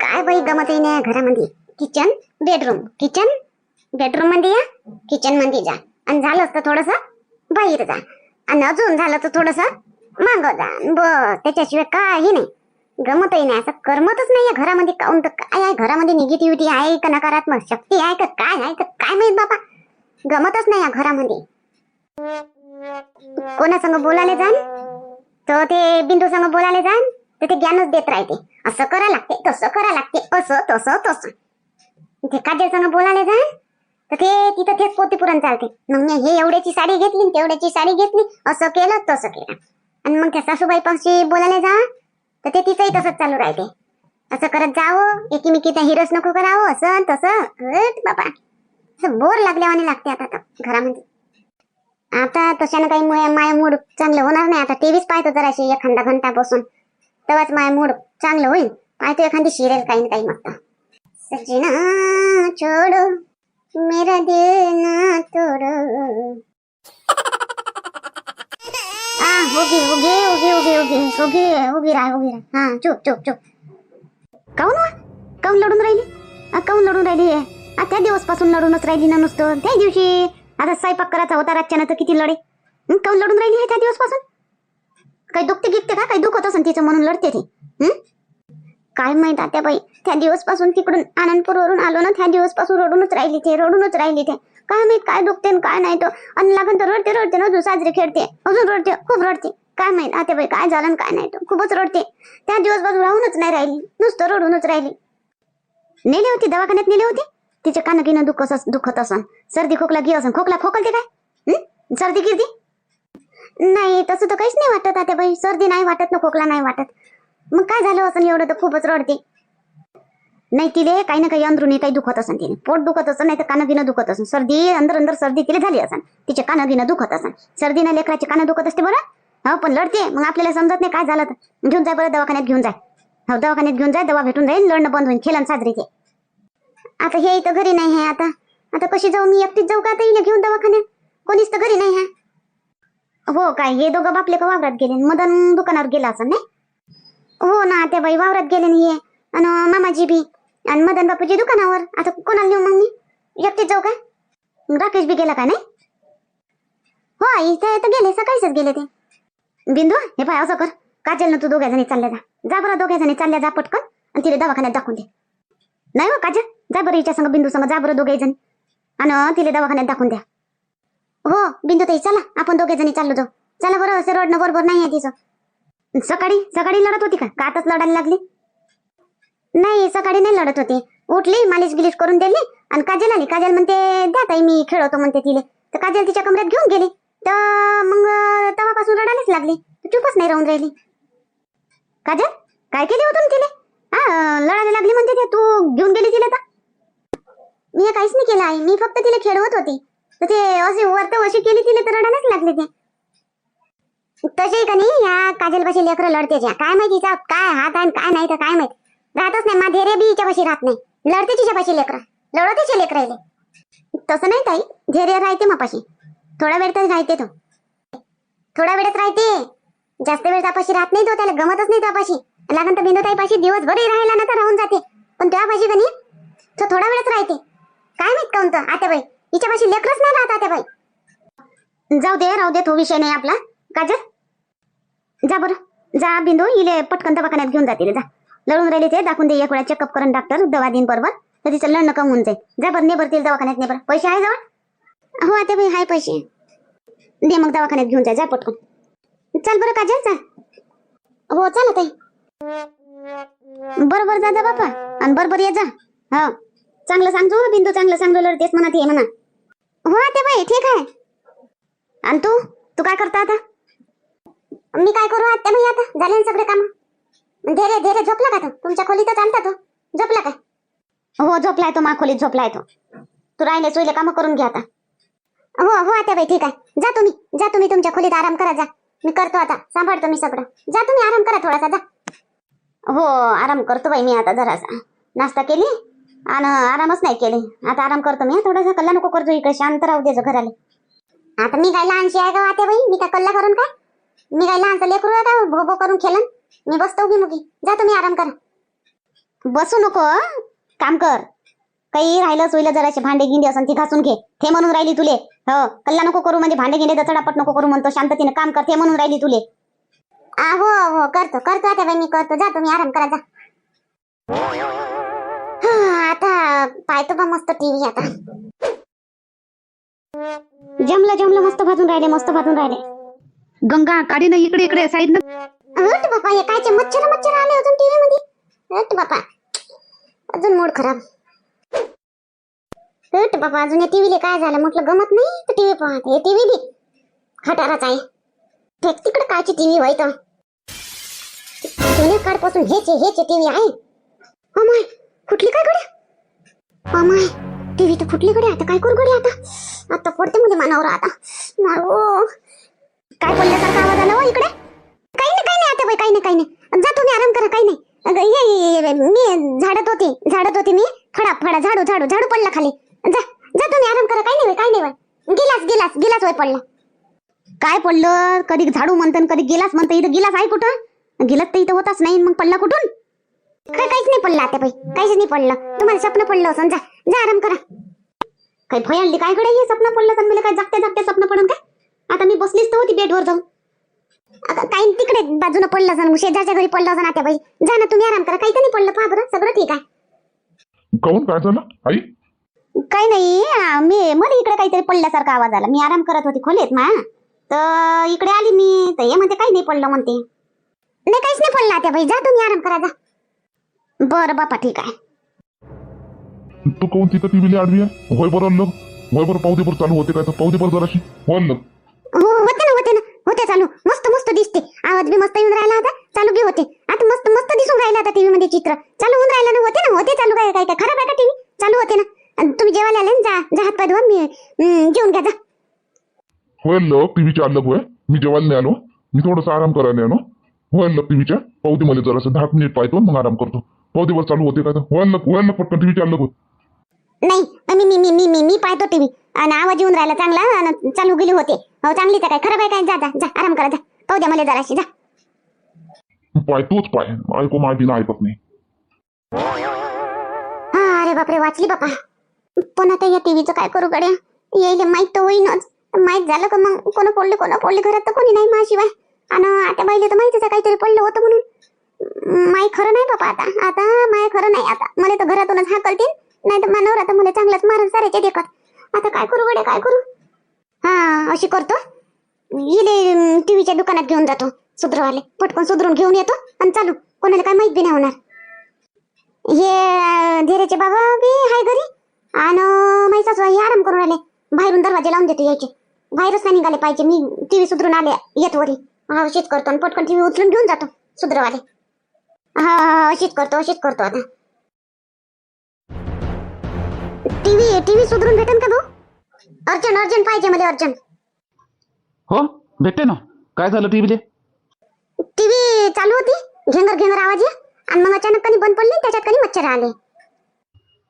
काय बाई गमत नाही घरामध्ये? किचन बेडरूम किचन बेडरूममध्ये या किचनमध्ये जा. आणि झालं असतं थोडस बाहेर जा. आणि अजून झालं तर थोडस मांग जा. ब त्याच्याशिवाय काही नाही. गमतही नाही असं करमतच नाही घरामध्ये. काऊन तर काय आहे? घरामध्ये निगेटिव्हिटी आहे का नकारात्मक? शक्ती आहे का काय आहे? का काय माहीत बाबा गमतच नाही या घरामध्ये. कोणासंग बोलायला जाण तर ते बिंदू संग बोलायला जाण तर ते ज्ञानच देत राहते. असं करा लागते तसं करा लागते असं तसं तसं. ते काजल संग बोलायला जाण तर ते तिथं तेच पोती पुरण चालते. मग मी हे एवढ्याची साडी घेतली तेवढ्याची साडी घेतली असं केलं तसं केलं. आणि मग त्या सासूबाई पाशी बोलायला जा. तर ते तिचंही तसंच चालू राहते. असं करत जावं एकीमेकीचा हिरस नको करावं असं तसं. बाबा. असं बोर लागल्यावाने लागते आता तर घरामध्ये. आता तशानं काही मुळे माय मूड चांगलं होणार नाही. आता टीव्हीच पाहतो जराशी एखादा घंटा बसून. तेव्हाच माय मूड चांगलं होईल. पाहतो एखादी शिरेल काही ना काही मग सजना छोडो. मेरा दिल ना तोडो. उगी उगी उगी उगी उगी उगी उगी उभी राह उभी राह हा चुप चुप चुप. काऊन वा? काऊन लढून राहिली? काऊन लढून राहिली आ, त्या दिवसपासून लढूनच राहिली ना नुसतं. त्या दिवशी आता स्वयंपाक करायचा होता रातच्यानं तर किती लढे? काऊन लढून राहिली आहे त्या दिवसपासून? काही दुखते गिकते का? काही दुखत असेल तिचं म्हणून लढते ती. काय माहीत आता बाई त्या दिवसपासून तिकडून आनंदपूरवरून आलो ना त्या दिवसपासून रडूनच राहिली ते रडूनच राहिली ते. काय माहीत काय दुखते काय नाही तो. आणि लागून तर रडते रडते ना अजून साजरे खेळते. अजून रडते खूप रडते. काय माहीत आता बाई काय झालं काय नाही तो. खूपच रडते. त्या दिवसपासून राहूनच नाही राहिली. नुसतं रडूनच राहिली. नेली होती दवाखान्यात नेली होती? तिचे कान गिनं असं दुखत असन. सर्दी खोकला घे असन. खोकला खोकलते काय? सर्दी गिरती नाही तसं तर काहीच नाही वाटत. आता बाई सर्दी नाही वाटत ना खोकला नाही वाटत. मग काय झालं असं एवढं तर खूपच रडते. नाही तिले काही ना काही अंदरुनी काही दुखत असं तिने. पोट दुखत असं नाही तर कानं गिनं दुखत असेल सर्दी अंदर अंदर सर्दी तिला झाली असेल तिचे कानं गिनं दुखत असं सर्दी ना लेकराची कानं दुखत असते बरं? हो पण लढते मग आपल्याला समजत नाही काय झालं तर. घेऊन जाय बरं दवाखान्यात घेऊन जाय. हो दवाखान्यात घेऊन जाय दवा भेटून जाईल लढणं बंद होईल खेळण साजरी ते. आता हे इथं घरी नाही आहे आता. आता कशी जाऊ? मी एकटीच जाऊ का आता घेऊन दवाखान्यात? कोणीच तर घरी नाही आहे. हो काय हे दोघं बापले का वावरात गेले? मदन दुकानावर गेला असं नाही? हो ना त्या बाई वावरात गेले नाही हे आणि मामाजी बी. आणि मदन बापूजी दुकानावर. आता कोणाला नेऊ मग मी? एकटीच जाऊ काय राकेश बी गेला का नाही? हो इथे तर गेले. सकाळीच गेले ते. बिंदू हे पाय असं कर. काजल ना तू दोघ्या जणी चालल्या जा. जा बरं दोघ्या जणी चालल्या जा पटकन. आणि तिला दवाखान्यात दाखवून दे. नाही हो काजल. जा बरं हिच्या संग बिंदू संग. जा बरं दोघे जण. आणि तिला दवाखान्यात दाखवून द्या. हो बिंदू ताई चला. आपण दोघे जणी चाललो जाऊ. चला बरं असं रडणं बरोबर नाही आहे तिचं. सकाळी सकाळी लढत होती का? का आताच लढायला लागली? नाही सकाळी नाही लढत होती. उठली मालिश गिलिश करून दिली आणि काजल आली. काजल म्हणते द्या ताई मी खेळवतो म्हणते तिले. तर काजल तिच्या कमऱ्यात घेऊन गेली. तर मग तवापासून रडायलाच लागली. चुपच नाही राहून राहिली. काजल काय केली होतं तिने हा लढायला लागली म्हणते तू. घेऊन गेली तिला तर? मी काहीच नाही केलं आई. मी फक्त तिला खेळवत होती. तर ते असे वर्त अशी केली तिने तर रडायलाच लागले ते. तसे का नाही या काजलपाशी लेकरं लढते काय माहिती काय हात आहे काय नाही तर काय माहीत? राहतच नाही माधेरे बी हिच्यापाशी राहत नाही. लढते तिच्यापाशी लेकरं. लढतेचे लेकर तसं नाही ताई धैर्य राहते मापाशी. थोडा वेळ तर राहते तो. थोडा वेळच राहते. जास्त वेळ तापाशी राहत नाही तो त्याला गमतच नाही तापाशी लागन तर बिंदू ताईपाशी दिवसभरही राहिला ना तर राहून जाते. पण त्यापाशी कनी तो थोडा वेळच राहते. काय माहीत काऊन तर आता बाई हिच्यापाशी लेकरच नाही राहत आता बाई. जाऊ दे राहू दे तो विषय नाही आपला. काजल जा बरं. जा बिंदू इले पटकन दवाखान्यात घेऊन जातील जा. लढून राहिले ते दाखवून दे एक वेळा चेकअप करून डॉक्टर दवा देईन बरोबर तर तिचं लढणं कम होऊन जाईल. जा बरं नेभरतील दवाखान्यात ने बरं. पैसे आहे जवळ? हो आता बाई हाय पैसे. दे मग दवाखान्यात घेऊन जा जा पटकन. चल बरं काजल हो, चल हो चला आहे बरोबर जा जा बापा. आणि बरोबर ये जा. हो. चांगलं सांगतो हं, बिंदू चांगलं सांगलो लढतेस म्हणा ते म्हणा. हो ते बाई ठीक आहे. आणि तू? तू काय करता आता? मी काय करू आता बाई आता? झाले ना सगळे काम? धीरे धीरे झोपला का तू? तुमच्या खोलीतच आणता तो? झोपला काय हो झोपलाय तो मा खोलीत झोपलाय तो. तू राहिले सोयले काम करून घ्या आता. हो हो आता बाई ठीक आहे. जा तुम्ही जा तुम्ही तुमच्या खोलीत आराम करा जा. मी करतो आता सांभाळतो मी सगळं. जा तुम्ही आराम करा थोडासा जा. हो आराम करतो बाई मी आता जरासा. नाश्ता केली? आणि आरामच नाही केली. आता आराम करतो मी हं. थोडासा कल्ला नको करतो इकडे शांत राहू द्यायचं घराला. आता मी काय लहानशी आहे का वाटे बाई? मी काय कल्ला करून काय? मी काय लहानचं लेकरू आहे का? भो भो करून खेळन मी बसतो की मुगी. जा तुम्ही आराम करा. बसू नको काम कर. काही राहिलं सोयलं जराशे भांडे गिंडे असं ती घासून घे. ते म्हणून राहिली तुले. हो कल्ला नको करू म्हणजे भांडे गिंडे चढापट नको करू म्हणतो शांततेने काम कर ते म्हणून राहिली तुले. आ, हो हो करतो करतो आता बाई मी करतो. जा तुम्ही आराम करा जा. हा, आता पाहतो बा मस्त टीव्ही आता. जमलं जमलं मस्त भाजून राहिले मस्त भाजून राहिले. गंगा काढी ना इकडे इकडे साईड ना. बापा हे कायचे मच्छर मच्छर आले अजून टीव्ही मध्ये बापा अजून मूड खराब. हट बापा अजून या टीव्हीले काय झालं? म्हटलं गमत नाही तर टीव्ही पाहत? हे टीव्ही बी खटाराच आहे. फेक तिकडे कायची टीव्ही व्हाय तर जुने काळपासून हेच हेच टीव्ही आहे. अमाय फुटली काय कडे अमाय टीव्ही तर फुटली कडे आता काय करू कडे आता? आता पडते मध्ये मानावर आता. मारो. काय पडल्यासारखा आवाज आला हो इकडे? काही नाही काही नाही आता बाई काही नाही काही नाही. जा तुम्ही आराम करा काही नाही. ये, ये, ये, मी झाडत होती झाडत होती मी. खडा फडा झाडू झाडू झाडू पडला खाली. जा जा तुम्ही आराम करा काही नाही काय काही नाही बाई. गिलास गिलास गिलास वय पडला. काय पडलं? कधी झाडू म्हणतं कधी गिलास म्हणतं इथं गिलास आहे कुठं? गिलास तर इथं होताच नाही मग पडला कुठून? काय काहीच नाही पडलं आता बाई. काहीच नाही पडलं. तुम्हाला स्वप्न पडलं असं जा. जा आराम करा. काही भय आणली काय कडे हे स्वप्न पडलं मला काय जागते जागते स्वप्न पडून काय आता मी बसलीच तर होती बेडवर जाऊन. आता काही तिकडे बाजूला पडलं असं शेजारच्या घरी पडलं असं आता बाई. जा ना तुम्ही आराम करा. काही तर नाही पडलं. पहा बरं. सगळं ठीक आहे. काहून? काय झालं? आई? काही नाही. मी मला इकडे काहीतरी पडल्यासारखा आवाज आला. मी आराम करत होती खोलीत मा. तर इकडे आली मी. तर हे म्हणते काही नाही पडलं म्हणते. नाही काहीच नाही पडलं आता बाई. जा तुम्ही आराम करा जा. बरं बापा ठीक आहे. तू काहून तिथं टीव्हीला आडवी आहे? होय बरं लग. होय बरं पावते बरं चालू होते काय तर पावते बरं जराशी लग. हो होते ना होते ना. होते चालू. मस्त मस्त दिसते. आवाज बी मस्त येऊन राहिला आता. चालू बी होते. आता मस्त मस्त दिसून राहिलं आता टीव्ही मध्ये चित्र. चालू होऊन राहिलं ना होते ना होते चालू काय काय काय. खराब आहे का टीव्ही चालू होते ना. अन तुम्ही जेवायला आले ना जा जा हात पाय धुवा मी जेवून घ्या जा. होय लग टीव्हीच्या अलग होय. मी जेवायला नाही आलो. मी थोडंसं आराम करायला आलो. होय लग टीव्हीच्या पावते मध्ये जरासं दहा मिनिट पाहतो मग आराम करतो. पावते बरं चालू होते होय लग पटकन टीव्हीच्या अलग होत नाही मी मी मी मी मी मी पाहतो टीव्ही आणि आवाज येऊन राहिला चांगला आणि चालू गेली होते. हो चांगली तर काय खराब आहे काय? जा जा जा आराम करा जा. पाहू द्या मला जराशी जा. पाय तोच पाय. ऐकू माझी ना ऐकत नाही. हा अरे बापरे वाचली बापा. पण आता या टीव्हीचं काय करू गड्या? येईल माहीत तर होईनच. माहीत झालं का मग? कोण पडले कोण पडले घरात तर कोणी नाही माझिवाय आणि आता बाईले तर माहितीच काहीतरी पडलं होतं म्हणून. माय खरं नाही बापा आता. आता माय खरं नाही आता. मला तर घरातूनच हाकलतील. नाही तर मानवर आता मला चांगलंच मारण सारायचे देखत. आता काय करू बडे काय करू? हा अशी करतो. इले टीव्हीच्या दुकानात घेऊन जातो सुधरवाले. पटकन सुधरून घेऊन येतो आणि चालू. कोणाला काय माहीत बी नाही होणार. हे धीरेचे बाबा बी हाय घरी. आणि माहिती सासू हे आराम करून राहिले. बाहेरून दरवाजे लावून देतो यायचे. बाहेरच नाही निघाले पाहिजे. मी टीव्ही सुधरून आले येत वरी हा शेत करतो आणि पटकन टीव्ही उचलून घेऊन जातो सुधरवाले. हा अशीच करतो अशीच करतो आता. टीव्ही टीव्ही सुधरून भेटेन का भाऊ? अर्जंट अर्जंट पाहिजे मला अर्जंट हो भेटते ना. काय झालं टीव्हीले? टीव्ही चालू होती घेंगर घेंगर आवाज ये. आणि मग अचानक कधी बंद पडली त्याच्यात कधी मच्छर आले.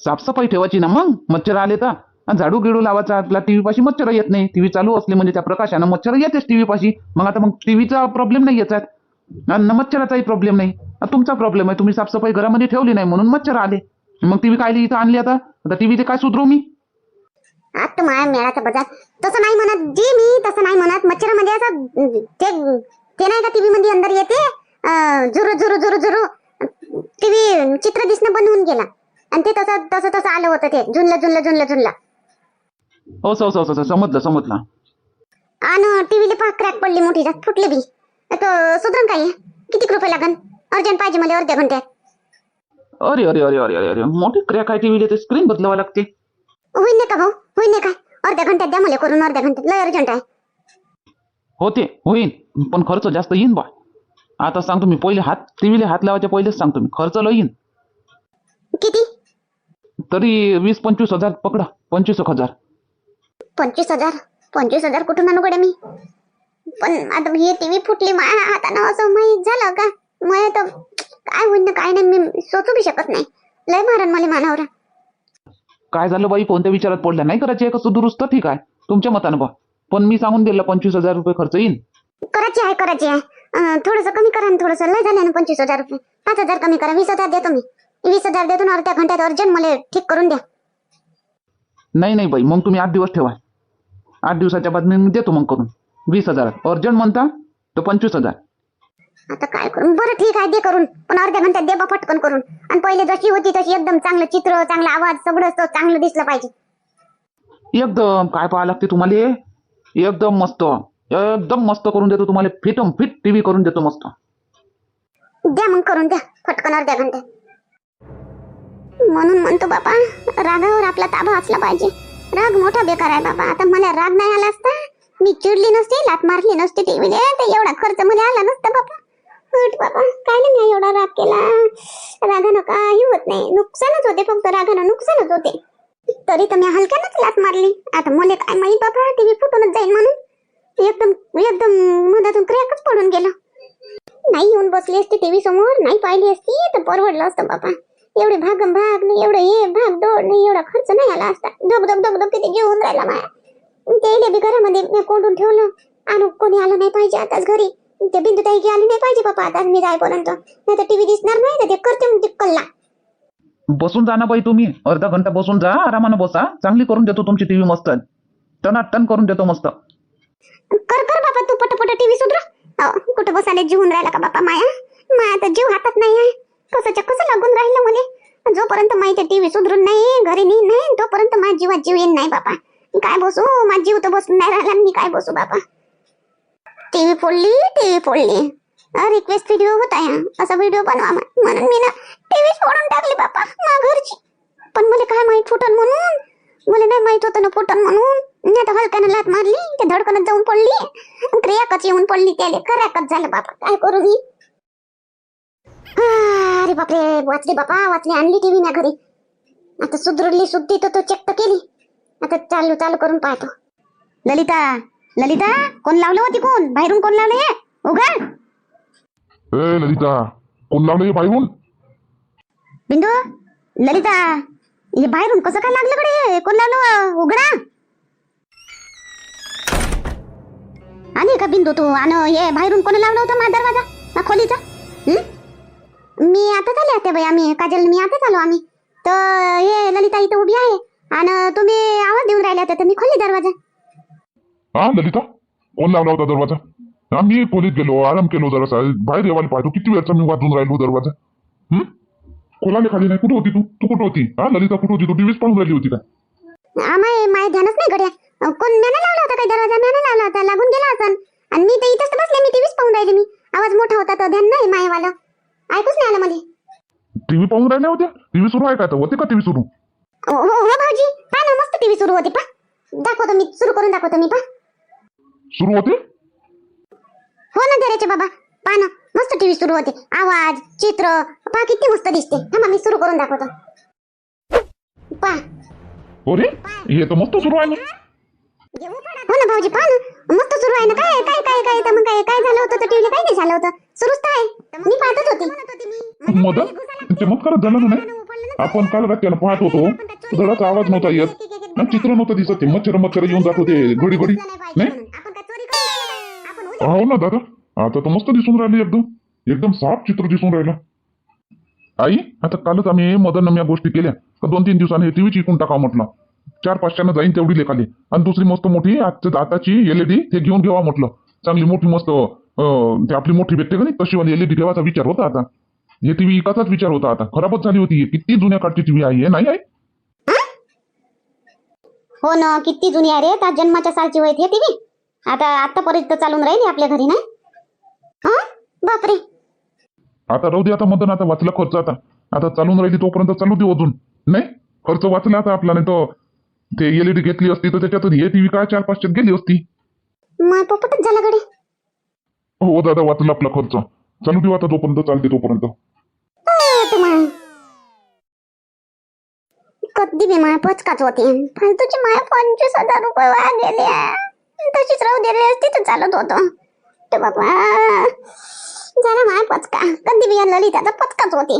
साफसफाई ठेवायची ना मग? मच्छर आले तर आणि झाडू गिडू लावायचा आपला टीव्ही पाशी मच्छर येत नाही. टीव्ही चालू असले म्हणजे त्या प्रकाशानं मच्छर येतेच टीव्ही पाशी. मग आता मग टीव्हीचा प्रॉब्लेम नाही याच्यात आणि मच्छराचाही प्रॉब्लेम नाही. तुमचा प्रॉब्लेम आहे. तुम्ही साफसफाई घरामध्ये ठेवली नाही म्हणून मच्छर आले. मग टीव्ही काय इथं आणली आता? आता टीव्हीचे काय सुधरू मी? आता माया मेळाचा बाजार. तसं नाही म्हणत. जे मी तसं नाही म्हणत. मच्छर म्हणजे असं ते ते नाही का टीव्ही मध्ये अंदर येते झुरू झुरू झुरू झुरू. टीव्ही चित्र दिसणं बंद होऊन गेला. आणि ते तसं तसं तसं आलं होतं ते. झुनलं झुनलं झुनलं झुनलं. हो सो सो सो समजलं समजलं. आणि टीव्हीला पहा क्रॅक पडली मोठी. जात फुटली बी. तर सुधरण काय किती रुपये लागन? अर्जंट पाहिजे मला अर्ध्या घंट्यात. अरे अरे अरे अरे अरे अरे मोठी क्रॅक आहे टीव्हीला ते स्क्रीन बदलावं लागते. होईन नाही का भाऊ? होईन नाही काय अर्ध्या घंट्यात द्या मला करून अर्ध्या घंट्यात. लय अर्जंट आहे. होते होईन. पण खर्च जास्त येईन बा. आता सांगतो मी पहिले हात टीव्हीला हात लावायच्या पहिलेच सांगतो मी. खर्च लय येईन. किती? तरी वीस पंचवीस हजार पकडा. पंचवीस एक हजार. पंचवीस हजार? पंचवीस हजार कुठून आणू गड्या मी? पण आता ही टीव्ही फुटली माझ्या हातानं असं माहीत झालं का? मला तर काय होईन ना काय नाही मी सोचू बी शकत नाही. लय मारण मला मानावर. काय झालं बाई? कोणत्या विचारात पडल्या? नाही करायची आहे कसं दुरुस्त ठीक आहे. तुमच्या मतानं बा. पण मी सांगून दिलं पंचवीस हजार रुपये खर्च येईन. करायची आहे करायची आहे. थोडंसं कमी करा ना थोडंसं. लय झाले ना पंचवीस हजार रुपये. पाच हजार कमी करा वीस हजार देतो मी. वीस हजार देतो ना अर्ध्या घंट्यात अर्जंट मला ठीक करून द्या. नाही नाही बाई मग तुम्ही आठ दिवस ठेवा. आठ दिवसाच्या बाद मी देतो मग करून. वीस हजार. अर्जंट म्हणता तर पंचवीस हजार. आता काय करून बरं ठीक आहे दे करून. पण अर्ध्या घंट्यात दे बा पटकन करून. आणि पहिले जशी होती तशी एकदम चांगलं चित्र चांगला आवाज सगळं चांगलं दिसलं पाहिजे. एकदम. काय पाहा लागते तुम्हाला? एकदम मस्त. एकदम मस्त करून देतो तुम्हाला. फिटम फिट टीव्ही करून देतो मस्त. द्या मग करून द्या. पटकन अर्ध्या घंट्यात म्हणून म्हणतो बाबा रागावर आपला ताबा असला पाहिजे. राग मोठा बेकार आहे बाबा आता मला राग नाही आला असता? मी चिडली नसती लात मारली नसती टीव्हीला म्हणजे तर एवढा खर्च मला आला नसता बाबा उठ बाबा काय नाही एवढा राग केला. रागानं काही होत नाही. नुकसानच होते फक्त रागानं नुकसानच होते. तरी तर मी हलक्यानंच लात मारली. आता मला काय माहीत बाबा टीव्ही फुटूनच जाईल म्हणून. एकदम एकदम मधातून क्रॅकच पडून गेला. नाही येऊन बसली असती टीव्ही समोर नाही पाहिली असती तर परवडलं असतं बाबा एवढे भागम भाग नाही एवढं हे भाग दौड नाही एवढा खर्च नाही आला असता. धब धब धब धब किती घेऊन राहिला माया. ते बी घरामध्ये मी कोंडून ठेवलं. आणि कोणी आलं नाही पाहिजे आताच घरी. ते बिंदू ताई आली नाही पाहिजे बाबा आता मी जायपर्यंत नाही तर टीव्ही दिसणार नाही तर ते करते मग कल्ला. बसून जा ना बाई तुम्ही. अर्धा घंटा बसून जा आरामानं बसा. चांगली करून देतो तुमची टीव्ही मस्त. टनाटन करून देतो मस्त. कर कर बाबा तू पटपट टीव्ही सुधरा. कुठं बसायला जीवन राहिला का बापा माया? माया तर जीव हातात नाही आहे. कसंच्या कसं लागून राहिलं मला? जोपर्यंत माहिती टीव्ही सुधरून नाही घरी नाही तोपर्यंत माझ्या जीवात जीव येईन नाही बापा काय बसू? माझी जीव तर बसून नाही राहिला. मी काय बसू बापा टीव्ही फोडली टीव्ही फोडली. रिक्वेस्ट व्हिडिओ होता या. असा व्हिडिओ बनवा म्हणून मी ना टीव्ही फोडून टाकली बापा घरची. पण मला काय माहीत फुटन म्हणून? मला नाही माहीत होतं ना फुटन म्हणून. मी आता हलक्यानं लात मारली ते धडकनच जाऊन पडली. क्रियाकच येऊन पडली त्याले. खऱ्याकच झालं बापा काय करू मी? अरे बापरे वाचली बापा वाचली. आणली टीव्ही ना घरी. आता सुधरली सुद्धी तर तो चेक तर केली. आता चालू चालू करून पाहतो. ललिता ललिता कोण लावलं होती कोण बाहेरून कोण लावलं हे? उघड. ए ललिता कोण लावलं हे बाहेरून? बिंदू ललिता हे बाहेरून कसं काय लागलं कडे कोण लावलं उघडा. आणि का बिंदू तू? आणि हे बाहेरून कोण लावलं होतं माझा दरवाजा? हा खोलीचा? हं? मी आता आले आता बाई आम्ही. काजल मी आता आलो आम्ही. तर हे ललिता इथं उभी आहे. आणि तुम्ही आवाज देऊन राहिले होते तर मी खोली दरवाजा. हा ललिता? कोण लावला होता दरवाजा? हा मी खोलीत गेलो आराम केलो जरासा. बाहेर येवायला पाहतो किती वेळचा मी वाजून राहिलो दरवाजा? हं? खोलाले खाली नाही? कुठं होती तू? तू कुठं होती? हा ललिता कुठं होती? तू टीव्हीच पाहून राहिली होती का? आम्हाला माय ध्यानच नाही गड्या. अं, कोण म्यानं लावला होता काही दरवाजा? म्यानं लावला होता लागून गेला असन. आणि मी तर इथंच बसले मी टीव्हीच पाहून राहिली मी. आवाज मोठा होता तर ध्यान नाही मायवाला. ऐकूच नाही आलं मला. टीव्ही पाहून राहिल्या होत्या? टीव्ही सुरू आहे का आता? होते का टीव्ही सुरू? हो हो हो भाऊजी. पहा ना मस्त टीव्ही सुरू होती पा दाखवतो मी सुरू करून दाखवतो मी पा सुरू होते? हो ना धैर्याचे बाबा. पहा ना मस्त टीव्ही सुरू होते. आवाज चित्र पहा किती मस्त दिसते. थांबा मी सुरू करून दाखवतो. पहा. अरे हे तर मस्त सुरू आहे ना. हो ना भाऊजी पहा ना. मस्त सुरू आहे ना. काय काय काय काय तर मग काय काय झालं होतं? तर टीव्हीला काय नाही झालं होतं? सुरूच तर आहे. मी पाहतच होती. मदत? चमत्कारच झाला ना नाही? आपण काल रात्रीला पाहत होतो धडाचा आवाज नव्हता येत चित्र नव्हतं दिसत ते मच्छर मच्छर येऊन जात होते घडी घडी. नाही? हो ना दादा आता तर मस्त दिसून राहिले एकदम. एकदम साफ चित्र दिसून राहिलं. आई आता कालच आम्ही मदन या गोष्टी केल्या. तर दोन तीन दिवसांनी टीव्हीची चिकून टाका म्हटलं. चार पाचशेनं जाईन तेवढी लेखाली. आणि दुसरी मस्त मोठी आजच्या आताची एलईडी ते घेऊन घेवा म्हटलं. चांगली मोठी मस्त अं, ते आपली मोठी भेटते का नाही? तशी ई एलईडी घेवाचा विचार होता आता. हे टीव्ही इकाचाच विचार होता आता? खराबच झाली होती. किती जुन्या काळची टीव्ही आहे हे नाही आहे? हो ना किती जुनी आहे रे. त्या जन्माच्या सालची वय हे टीव्ही आता आतापर्यंत चालून राहिली आपल्या घरी हा? बापरे. आता राहू दे आता मदन आता वाचला खर्च आता. आता चालून राहिली तोपर्यंत चालू दे अजून नाही? खर्च वाचला आता आपला नाही तर ते एलईडी घेतली असती तर त्याच्यातून हे टीव्ही काय चार पाचशेत गेली असती? मग पोपटच झाला गडे हो दादा वाचला आपला खर्च. चालू देऊ आता तोपर्यंत चालते तोपर्यंत. तुम्हाला कधी बी माया पचकाच होती. फालतूची माय पंचवीस हजार रुपये वाया गेले तशीच राहू दिली असती तर चालत होतो. ते बाबा झाला माय पचका. कधी बी या ललिताचा पचकाच होती.